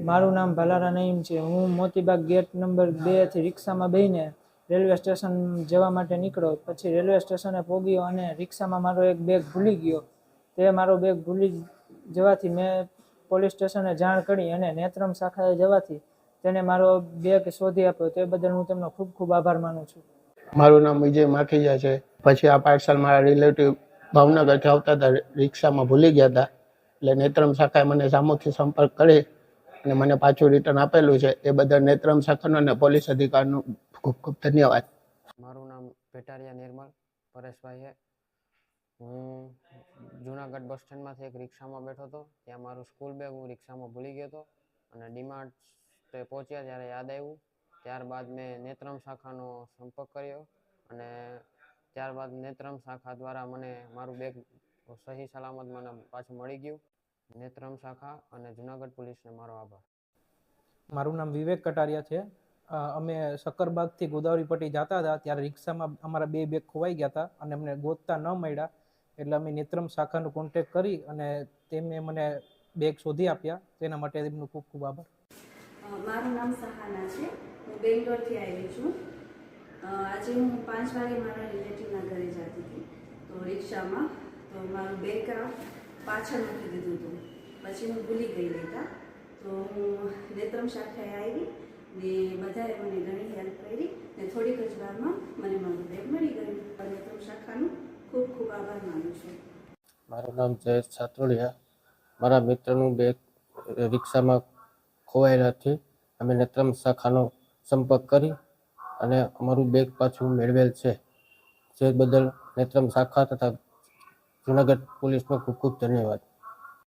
મારું નામ ભલારા નઈમ છે. હું મોતીબાગ ગેટ નંબર બેથી રિક્ષામાં બેહીને રેલવે સ્ટેશન જવા માટે નીકળ્યો. પછી રેલવે સ્ટેશને પહોંચ્યો અને રિક્ષામાં મારો એક બેગ ભૂલી ગયો. તે મારો બેગ ભૂલી જવાથી મેં પોલીસ સ્ટેશને જાણ કરી અને નેત્રમ શાખાએ જવાથી તેને મારો બેગ શોધી આપ્યો. તે બદલ હું તેમનો ખૂબ ખૂબ આભાર માનું છું. મારું નામ વિજય માખીજા છે. પછી આ પાર્સલ મારા રિલેટિવ ભાવનગરથી આવતા હતા. રિક્ષામાં ભૂલી ગયા હતા. એટલે નેત્રમ શાખાએ મને સામુખથી સંપર્ક કરી અને મને પાછું રિટર્ન આપેલું છે. એ બદલ નેત્રમ શાખાનો અને પોલીસ અધિકારીનો ખૂબ ખૂબ ધન્યવાદ. મારું નામ પેટારિયા નિર્મલ હે હું જુનાગઢ બસ સ્ટેન્ડમાંથી એક રિક્ષામાં બેઠો હતો. ત્યાં મારું સ્કૂલ બેગ હું રિક્ષામાં ભૂલી ગયો હતો અને ડીમાર્ટ પહોંચ્યા ત્યારે યાદ આવ્યું. ત્યારબાદ મેં નેત્રમ શાખાનો સંપર્ક કર્યો અને ત્યારબાદ નેત્રમ શાખા દ્વારા મને મારું બેગ સહી સલામત મને પાછું મળી ગયું. નેત્રમ શાખા અને જુનાગઢ પોલીસને મારો આભાર. મારું નામ વિવેક કટારિયા છે. અમે સક્કરબાગથી ગોદાવરી પટ્ટી જતા હતા. ત્યારે રિક્ષામાં અમારા બે બેગ ખોવાઈ ગયા હતા અને અમને ગોતતા ન મળ્યા. એટલે અમે નેત્રમ શાખાનો કોન્ટેક કરી અને તેમને મને બેગ શોધી આપ્યા. તેના માટે તેમનો ખૂબ ખૂબ આભાર. મારું નામ સહાના છે. હું બેંગ્લોરથી આવી છું. આજે હું પાંચ વાગે મારા રિલેટિવના ઘરે જતી હતી. તો રિક્ષામાં તો મારું બેગ આ પાછળ મૂકી દીધું હતું. પછી હું ભૂલી ગઈ લેતા તો. હું નેત્રમ શાખાએ આવી ને બધાએ મને ઘણી હેલ્પ કરી ને થોડીક જ વારમાં મને મારું બેગ મળી ગયું. નેત્રમ શાખાનું ખૂબ ખૂબ આભાર માનું છું. મારું નામ જયેશ છાત્રોડિયા મારા મિત્રનું બેગ રિક્ષામાં ખોવાયેલાથી અમે નેત્રમ શાખાનો સંપર્ક કરી અને અમારું બેગ પાછું મેળવેલ છે. જે બદલ નેત્રમ શાખા તથા જુનાગઢ પોલીસનો ખૂબ ખૂબ ધન્યવાદ.